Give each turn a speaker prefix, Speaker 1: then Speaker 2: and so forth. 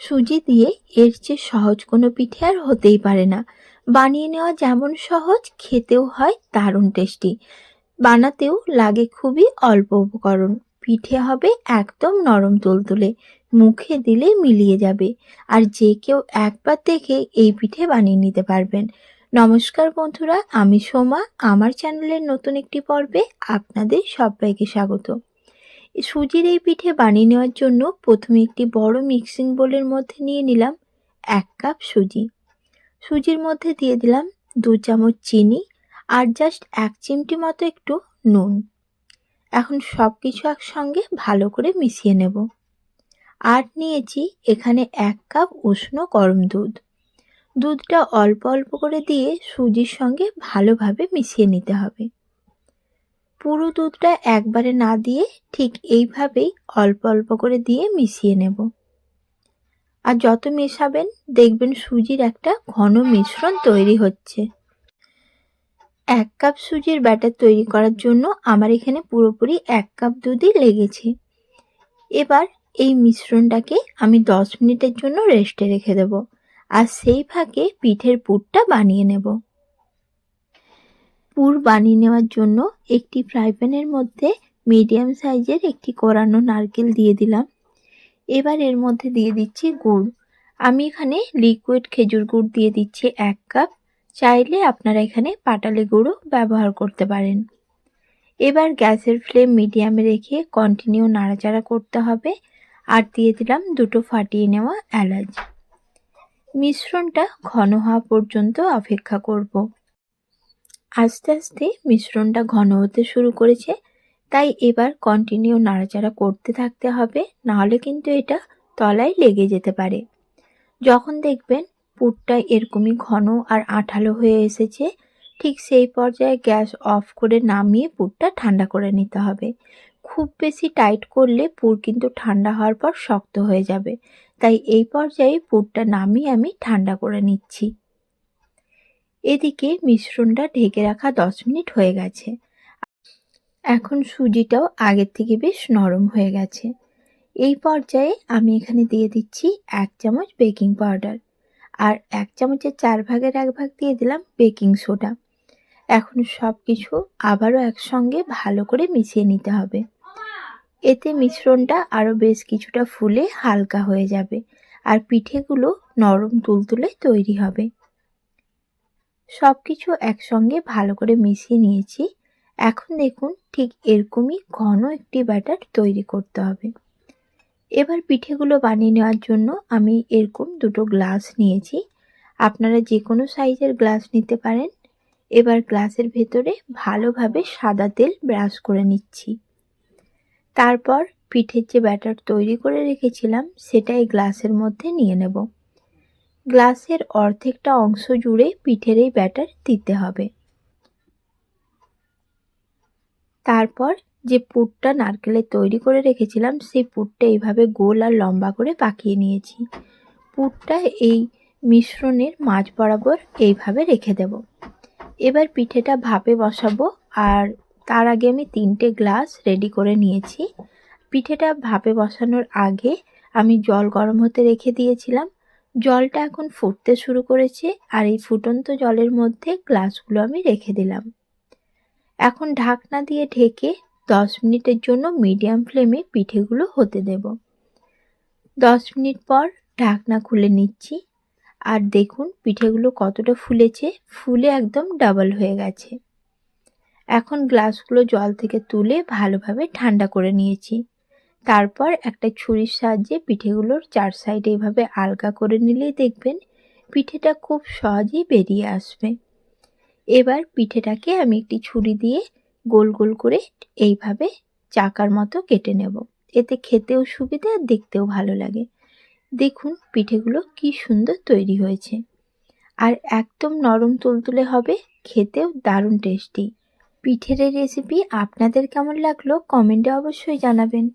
Speaker 1: সুজি দিয়ে এর চেয়ে সহজ কোনো পিঠে আর হতেই পারে না। বানিয়ে নেওয়া যেমন সহজ, খেতেও হয় দারুণ টেস্টি। বানাতেও লাগে খুবই অল্প উপকরণ। পিঠে হবে একদম নরম তুলতুলে। মুখে দিলে মিলিয়ে যাবে। আর যে কেউ একবার দেখে এই পিঠে বানিয়ে নিতে পারবেন। নমস্কার বন্ধুরা, আমি সোমা। আমার চ্যানেলের নতুন একটি পর্বে আপনাদের সবাইকে স্বাগত। সুজির এই পিঠে বানিয়ে নেওয়ার জন্য প্রথমে একটি বড় মিক্সিং বোলের মধ্যে নিয়ে নিলাম এক কাপ সুজি। সুজির মধ্যে দিয়ে দিলাম দু চামচ চিনি আর জাস্ট এক চিমটি মতো একটু নুন। এখন সব কিছু একসঙ্গে ভালো করে মিশিয়ে নেব। আর নিয়েছি এখানে এক কাপ উষ্ণ গরম দুধ। দুধটা অল্প অল্প করে দিয়ে সুজির সঙ্গে ভালোভাবে মিশিয়ে নিতে হবে। পুরো দুধটা একবারে না দিয়ে ঠিক এইভাবেই অল্প অল্প করে দিয়ে মিশিয়ে নেব। আর যত মেশাবেন, দেখবেন সুজির একটা ঘন মিশ্রণ তৈরি হচ্ছে। এক কাপ সুজির ব্যাটার তৈরি করার জন্য আমার এখানে পুরোপুরি এক কাপ দুধই লেগেছে। এবার এই মিশ্রণটাকে আমি দশ মিনিটের জন্য রেস্টে রেখে দেব। আর সেই ফাঁকে পিঠের পুরটা বানিয়ে নেব। পুর বানিয়ে নেওয়ার জন্য একটি ফ্রাই প্যানের মধ্যে মিডিয়াম সাইজের একটি কোরানো নারকেল দিয়ে দিলাম। এবার এর মধ্যে দিয়ে দিচ্ছি গুড়। আমি এখানে লিকুইড খেজুর গুড় দিয়ে দিচ্ছি এক কাপ। চাইলে আপনারা এখানে পাটালি গুঁড়ো ব্যবহার করতে পারেন। এবার গ্যাসের ফ্লেম মিডিয়ামে রেখে কন্টিনিউ নাড়াচাড়া করতে হবে। আর দিয়ে দিলাম দুটো ফাটিয়ে নেওয়া এলাচ। মিশ্রণটা ঘন হওয়া পর্যন্ত অপেক্ষা করব। আস্তে আস্তে মিশ্রণটা ঘন হতে শুরু করেছে, তাই এবার কন্টিনিউ নাড়াচাড়া করতে থাকতে হবে, নাহলে কিন্তু এটা তলায় লেগে যেতে পারে। যখন দেখবেন পুরটা এরকমই ঘন আর আঠালো হয়ে এসেছে, ঠিক সেই পর্যায়ে গ্যাস অফ করে নামিয়ে পুরটা ঠান্ডা করে নিতে হবে। খুব বেশি টাইট করলে পুর কিন্তু ঠান্ডা হওয়ার পর শক্ত হয়ে যাবে, তাই এই পর্যায়ে পুরটা নামিয়ে আমি ঠান্ডা করে নিচ্ছি। এদিকে মিশ্রণটা ঢেকে রাখা দশ মিনিট হয়ে গেছে। এখন সুজিটাও আগের থেকে বেশ নরম হয়ে গেছে। এই পর্যায়ে আমি এখানে দিয়ে দিচ্ছি এক চামচ বেকিং পাউডার আর এক চামচের চার ভাগের এক ভাগ দিয়ে দিলাম বেকিং সোডা। এখন সব কিছু আবারও একসঙ্গে ভালো করে মিশিয়ে নিতে হবে। এতে মিশ্রণটা আরও বেশ কিছুটা ফুলে হালকা হয়ে যাবে আর পিঠেগুলো নরম তুলতুলে তৈরি হবে। সব কিছু একসঙ্গে ভালো করে মিশিয়ে নিয়েছি। এখন দেখুন ঠিক এরকমই ঘন একটি ব্যাটার তৈরি করতে হবে। এবার পিঠেগুলো বানিয়ে নেওয়ার জন্য আমি এরকম দুটো গ্লাস নিয়েছি। আপনারা যে কোনো সাইজের গ্লাস নিতে পারেন। এবার গ্লাসের ভেতরে ভালোভাবে সাদা তেল ব্রাশ করে নিচ্ছি। তারপর পিঠের যে ব্যাটার তৈরি করে রেখেছিলাম, সেটা এই গ্লাসের মধ্যে নিয়ে নেব। গ্লাসের অর্ধেকটা অংশ জুড়ে পিঠের এই ব্যাটার দিতে হবে। তারপর যে পুরটা নারকেলের তৈরি করে রেখেছিলাম, সেই পুরটা এইভাবে গোল আর লম্বা করে পাকিয়ে নিয়েছি। পুরটা এই মিশ্রণের মাঝ বরাবর এইভাবে রেখে দেব। এবার পিঠেটা ভাপে বসাবো আর তার আগে আমি তিনটে গ্লাস রেডি করে নিয়েছি। পিঠেটা ভাপে বসানোর আগে আমি জল গরম হতে রেখে দিয়েছিলাম। জলটা এখন ফুটতে শুরু করেছে আর এই ফুটন্ত জলের মধ্যে গ্লাসগুলো আমি রেখে দিলাম। এখন ঢাকনা দিয়ে ঢেকে দশ মিনিটের জন্য মিডিয়াম ফ্লেমে পিঠেগুলো হতে দেব। দশ মিনিট পর ঢাকনা খুলে নিচ্ছি আর দেখুন পিঠেগুলো কতটা ফুলেছে, ফুলে একদম ডাবল হয়ে গেছে। এখন গ্লাসগুলো জল থেকে তুলে ভালোভাবে ঠান্ডা করে নিয়েছি। তারপর একটা ছুরির সাহায্যে পিঠেগুলোর চার সাইডে এইভাবে আলগা করে নিলেই দেখবেন পিঠেটা খুব সহজেই বেরিয়ে আসবে। এবার পিঠেটাকে আমি একটি ছুরি দিয়ে গোল গোল করে এইভাবে চাকার মতো কেটে নেব। এতে খেতেও সুবিধে আর দেখতেও ভালো লাগে। দেখুন পিঠেগুলো কি সুন্দর তৈরি হয়েছে। আর একদম নরম তুলতুলে হবে, খেতেও দারুণ টেস্টি। পিঠের রেসিপি আপনাদের কেমন লাগল কমেন্টে অবশ্যই জানাবেন।